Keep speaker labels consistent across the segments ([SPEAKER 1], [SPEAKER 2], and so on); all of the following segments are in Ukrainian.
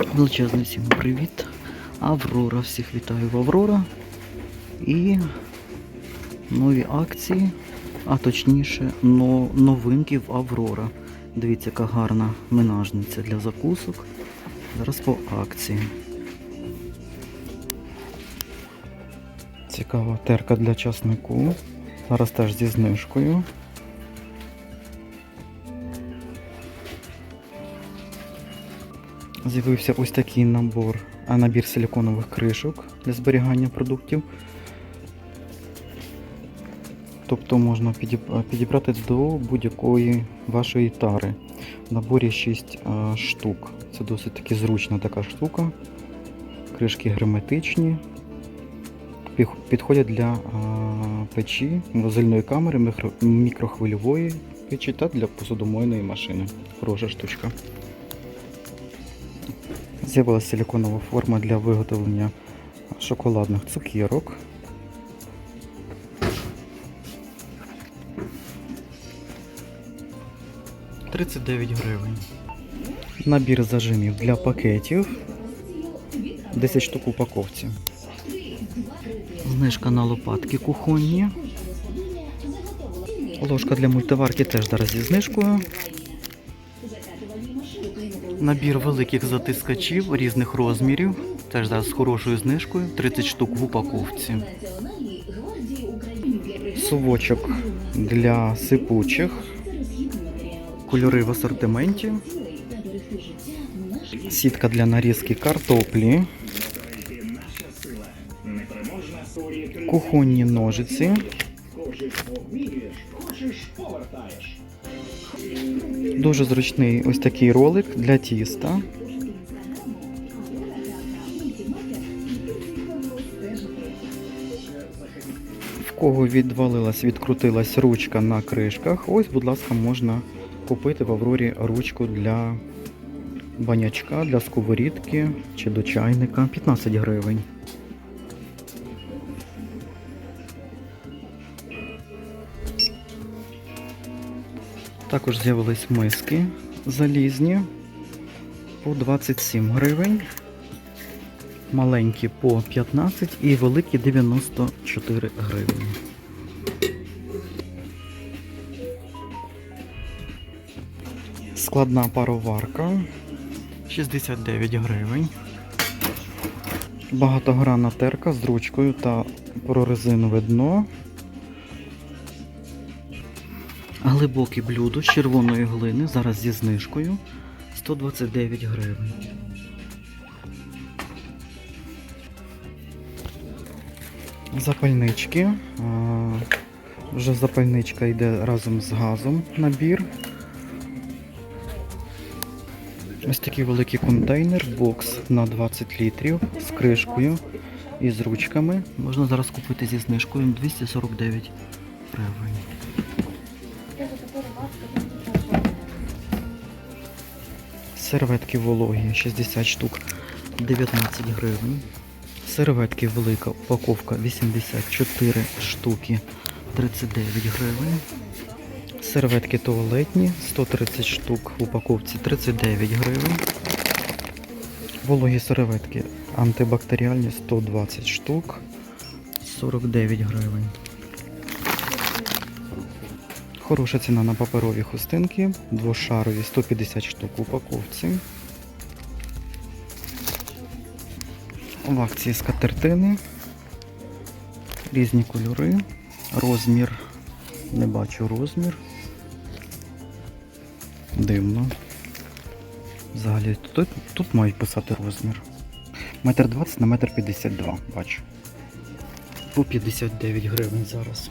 [SPEAKER 1] Величезний всім привіт. Аврора. Всіх вітаю в Аврора. І нові акції, а точніше, но, новинки в Аврора. Дивіться, яка гарна менажниця для закусок. Зараз по акції. Цікава терка для часнику. Зараз теж зі знижкою. З'явився ось такий набор, а набір силіконових кришок для зберігання продуктів. Тобто можна підібрати до будь-якої вашої тари. В наборі 6 штук. Це досить таки зручна така штука. Кришки герметичні. Підходять для печі, морозильної камери, мікрохвильової печі та для посудомойної машини. Хороша штучка. З'явилася силіконова форма для виготовлення шоколадних цукерок. «39 гривень. Набір зажимів для пакетів. 10 штук упаковці. Знижка на лопатки кухонні. Ложка для мультиварки теж зараз зі знижкою. Набір великих затискачів різних розмірів. Теж зараз з хорошою знижкою. 30 штук в упаковці. Совочок для сипучих. Кольори в асортименті. Сітка для нарізки картоплі. Кухонні ножиці. Дуже зручний ось такий ролик для тіста. В кого відвалилась, відкрутилась ручка на кришках, ось, будь ласка, можна купити в Аврорі ручку для банячка, для сковорідки чи до чайника 15 гривень. Також з'явились миски залізні по 27 гривень, маленькі по 15 і великі 94 гривні. Складна пароварка 69 гривень. Багатогранна терка з ручкою та прорезинове дно. Глибоке блюдо з червоної глини, зараз зі знижкою 129 гривень. Запальнички. Вже запальничка йде разом з газом набір. Ось такий великий контейнер, бокс на 20 літрів з кришкою і з ручками. Можна зараз купити зі знижкою 249 гривень. Серветки вологі 60 штук 19 гривень. Серветки велика упаковка 84 штуки 39 гривень. Серветки туалетні 130 штук в упаковці 39 гривень. Вологі серветки антибактеріальні 120 штук 49 гривень. Хороша ціна на паперові хустинки, двошарові 150 штук в упаковці. В акції скатертини. Різні кольори. Розмір. Не бачу розмір. Дивно. Взагалі тут, тут мають писати розмір. Метр 20 на метр 52, бачу. По 59 гривень зараз.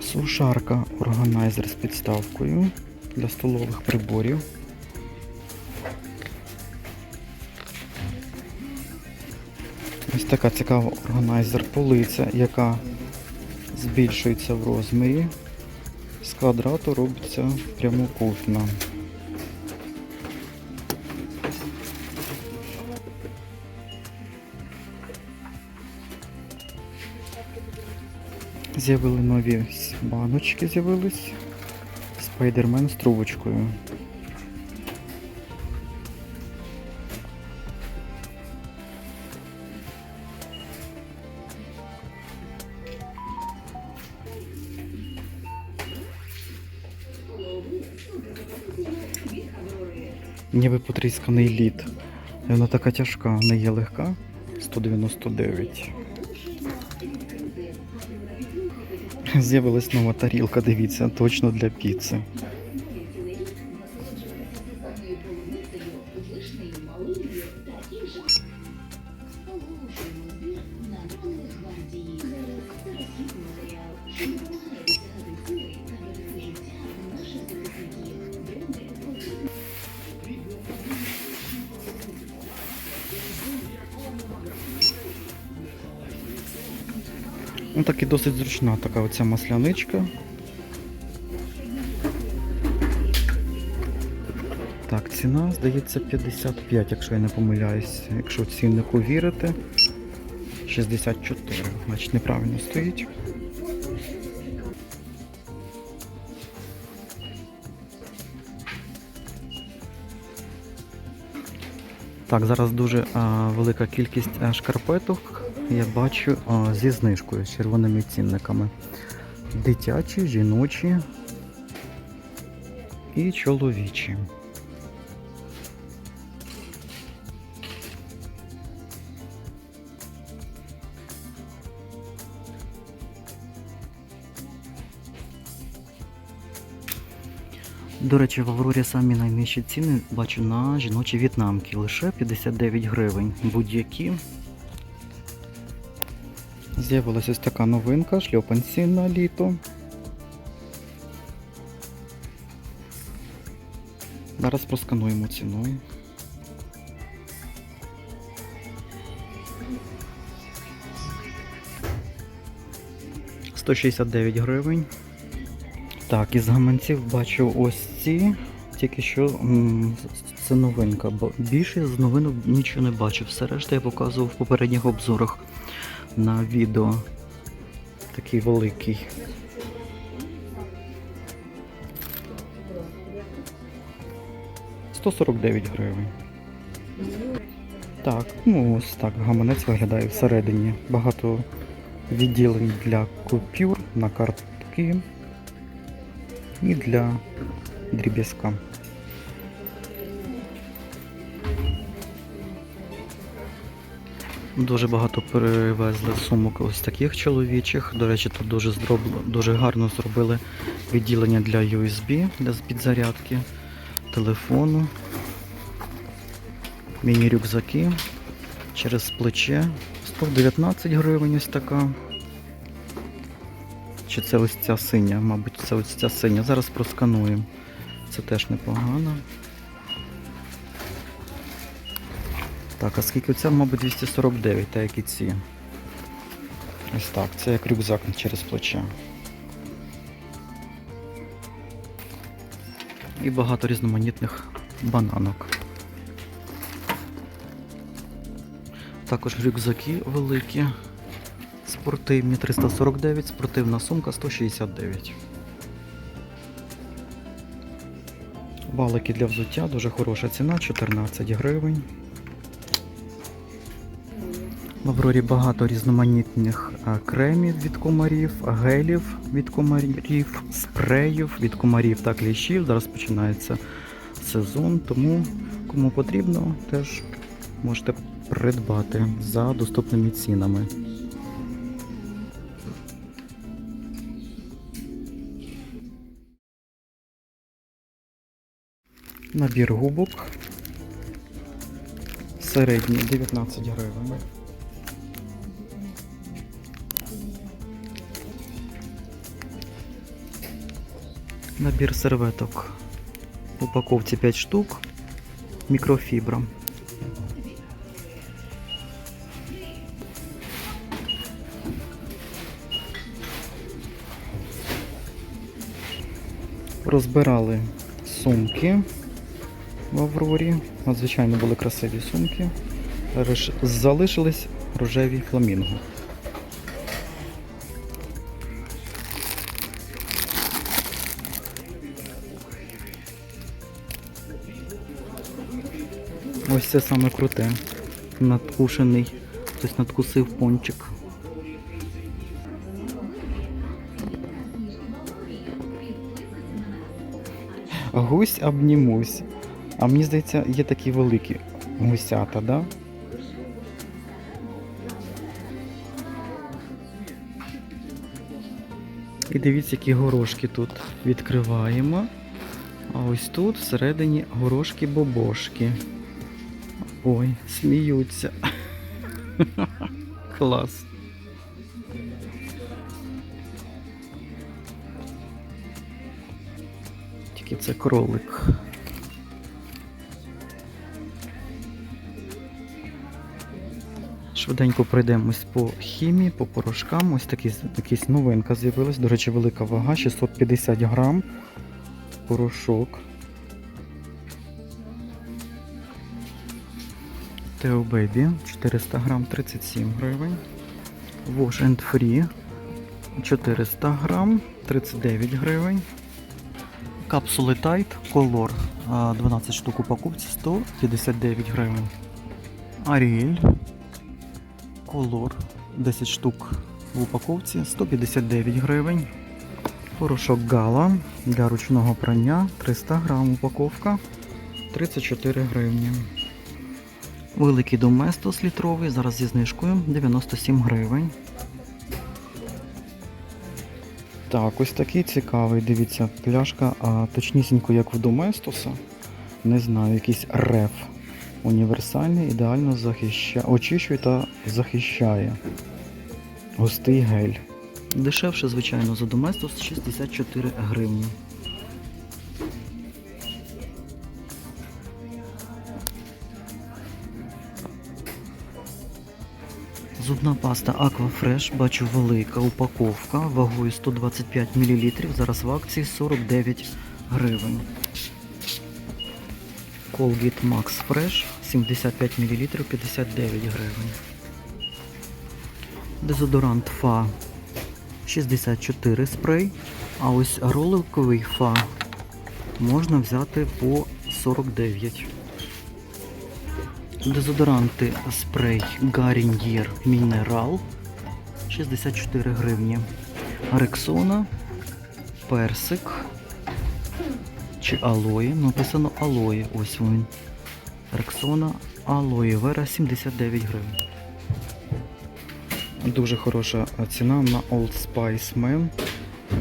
[SPEAKER 1] Сушарка органайзер з підставкою для столових приборів. Ось така цікава органайзер полиця, яка збільшується в розмірі. З квадрату робиться прямокутна. З'явили нові баночки з'явились. Спайдермен з трубочкою. Ніби потрісканий лід. Вона така тяжка, не є легка. 199. З'явилась нова тарілка, дивіться, точно для піци. Ну так і досить зручна така оця масляничка. Так, ціна, здається, 55, якщо я не помиляюсь. Якщо ціннику вірити. 64, значить неправильно стоїть. Так, зараз дуже а, велика кількість а, шкарпеток. Я бачу а, зі знижкою, з червоними цінниками. Дитячі, жіночі і чоловічі. До речі, в Аврорі самі найнижчі ціни бачу на жіночі в'єтнамки. Лише 59 гривень. Будь-які. З'явилася ось така новинка, шльопанці на літо. Зараз проскануємо ціною. Сто шістдесят гривень. Так, із гаманців бачу ось ці. Тільки що це новинка, бо більше з новинок нічого не бачив. Все решта я показував в попередніх обзорах на відео. Такий великий. Сто сорок дев'ять гривень. Так, ну ось так гаманець виглядає всередині. Багато відділень для купюр на картки і для дріб'язка. Дуже багато перевезли сумок ось таких чоловічих. До речі, тут дуже зроблено, дуже гарно зробили відділення для USB, для підзарядки, телефону, міні-рюкзаки через плече. 119 гривень ось така. Чи це ось ця синя? Мабуть, це ось ця синя. Зараз проскануємо. Це теж непогано. Так, а скільки ця, мабуть, 249, так як і ці. Ось так, це як рюкзак через плече. І багато різноманітних бананок. Також рюкзаки великі. Спортивні 349, спортивна сумка 169. Валики для взуття, дуже хороша ціна, 14 гривень. В Аврорі багато різноманітних кремів від комарів, гелів від комарів, спреїв від комарів та кліщів. Зараз починається сезон, тому кому потрібно, теж можете придбати за доступними цінами. Набір губок. Середній 19 гривень. Набір серветок. В упаковці 5 штук. Мікрофібра. Розбирали сумки в Аврорі. Надзвичайно були красиві сумки. Залишились рожеві фламінго. Це саме круте. Надкушений. Хтось надкусив пончик. Гусь обнімусь. А мені здається, є такі великі гусята, да? І дивіться, які горошки тут відкриваємо. А ось тут всередині горошки-бобошки. Ой, сміються. Клас. Тільки це кролик. Швиденько пройдемось по хімії, по порошкам. Ось такі, якась новинка з'явилась. До речі, велика вага, 650 грам. Порошок. Teo Baby 400 грам 37 гривень. Wash and Free 400 грам 39 гривень. Капсули Tide Color 12 штук у покупці 159 гривень. Ariel Color 10 штук в упаковці 159 гривень. Порошок Гала для ручного прання 300 грам упаковка 34 гривні. Великий доместос літровий, зараз зі знижкою 97 гривень. Так, ось такий цікавий, дивіться, пляшка, а точнісінько як в доместоса. Не знаю, якийсь реф. Універсальний, ідеально захищає, очищує та захищає. Густий гель. Дешевше, звичайно, за доместос 64 гривні. Зубна паста Aquafresh, бачу велика упаковка вагою 125 мл. Зараз в акції 49 гривень. Colgate Max Fresh 75 мл 59 гривень. Дезодорант Фа 64 спрей. А ось роликовий Фа можна взяти по 49. Дезодоранти спрей Garnier Mineral 64 гривні. Рексона, персик чи алоє. Написано алоє. Ось він. Рексона алоє вера 79 гривень. Дуже хороша ціна на Old Spice Man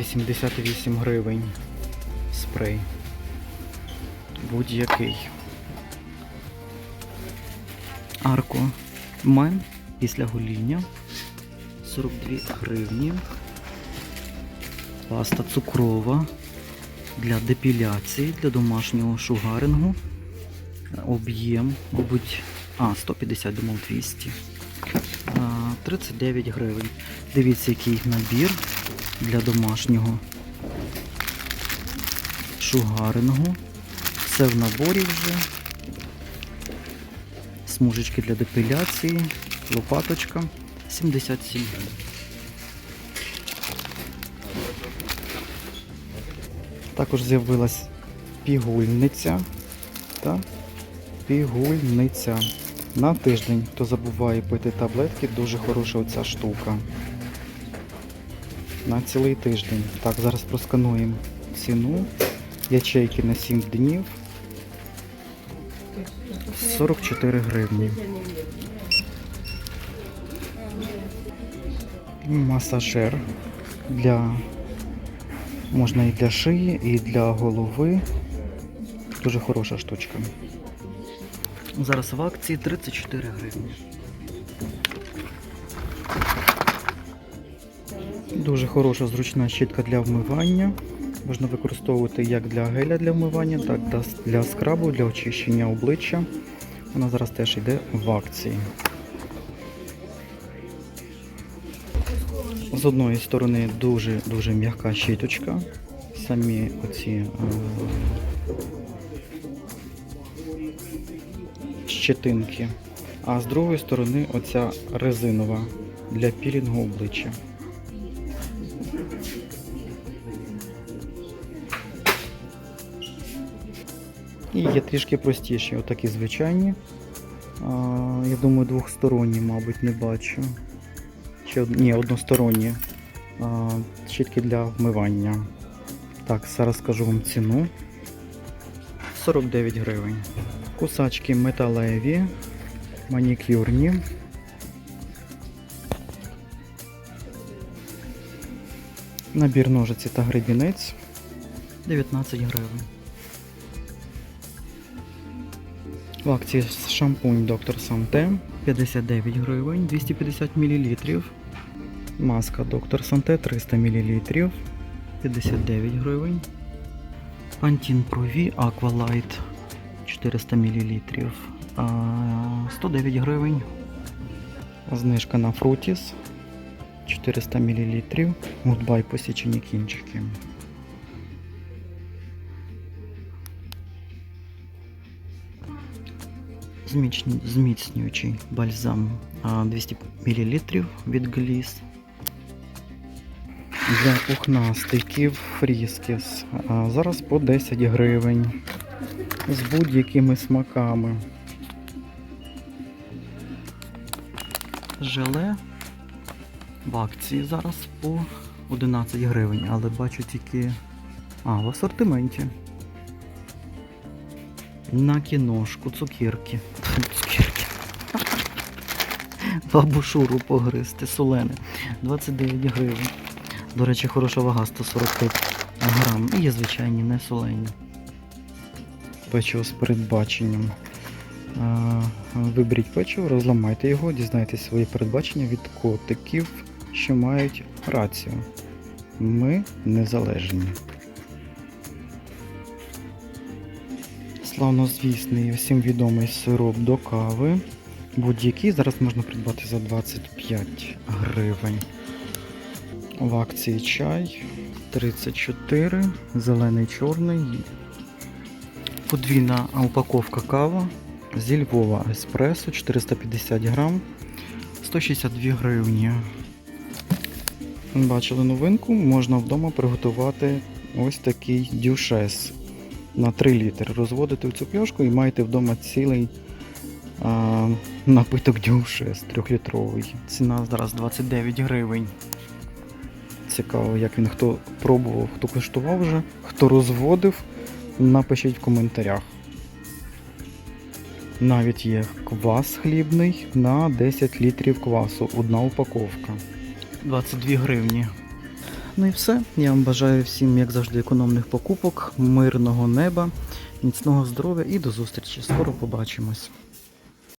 [SPEAKER 1] 88 гривень. Спрей. Будь-який. Арко Мен після гоління 42 гривні. Паста цукрова для депіляції, для домашнього шугарингу. Об'єм, мабуть, а, 150, думав 200. 39 гривень. Дивіться, який набір для домашнього шугарингу. Все в наборі вже. Смужечки для депіляції, лопаточка 77 гривень. Також з'явилась пігульниця та пігульниця. На тиждень, хто забуває пити таблетки, дуже хороша оця штука. На цілий тиждень. Так, зараз проскануємо ціну. Ячейки на 7 днів. 44 гривні. Масажер для можна і для шиї, і для голови. Дуже хороша штучка. Зараз в акції 34 гривні. Дуже хороша зручна щітка для вмивання. Можна використовувати як для геля для вмивання, так і для скрабу, для очищення обличчя. Вона зараз теж йде в акції. З одної сторони дуже-дуже м'яка щіточка. Самі оці е, щетинки. А з другої сторони оця резинова для пілінгу обличчя. І є трішки простіші, отакі звичайні. А, я думаю, двохсторонні, мабуть, не бачу. Чи. Ні, односторонні. А, щітки для вмивання. Так, зараз скажу вам ціну. 49 гривень. Кусачки металеві, манікюрні. Набір ножиці та гребінець 19 гривень. В акції шампунь Доктор Санте 59 гривень, 250 мл. Маска Доктор Санте 300 мл, 59 гривень. Pro V Aqualight 400 мл, 109 гривень. Знижка на Frutis 400 мл. Гудбай посічені кінчики. Зміцнюючий бальзам 200 мл від Gliss. Для пухнастиків фріскіс. Зараз по 10 гривень. З будь-якими смаками. Желе в акції зараз по 11 гривень, але бачу тільки. А, в асортименті. На кіношку, цукерки. Цукерки. Бабушуру погризти, солене. 29 гривень. До речі, хороша вага 145 грам. І є звичайні, не солені. Печиво з передбаченням. Виберіть печиво, розламайте його, дізнайтесь свої передбачення від котиків, що мають рацію. Ми незалежні. Славнозвісний всім відомий сироп до кави. Будь-який зараз можна придбати за 25 гривень. В акції чай 34, зелений чорний. Подвійна упаковка кава зі Львова еспресо 450 грам 162 гривні. Бачили новинку, можна вдома приготувати ось такий дюшес на 3 літри. Розводите в цю пляшку і маєте вдома цілий а, напиток дюшес 3-літровий. Ціна зараз 29 гривень. Цікаво, як він хто пробував, хто куштував вже, хто розводив, напишіть в коментарях. Навіть є квас хлібний на 10 літрів квасу, одна упаковка. 22 гривні. Ну і все. Я вам бажаю всім, як завжди, економних покупок, мирного неба, міцного здоров'я і до зустрічі. Скоро побачимось.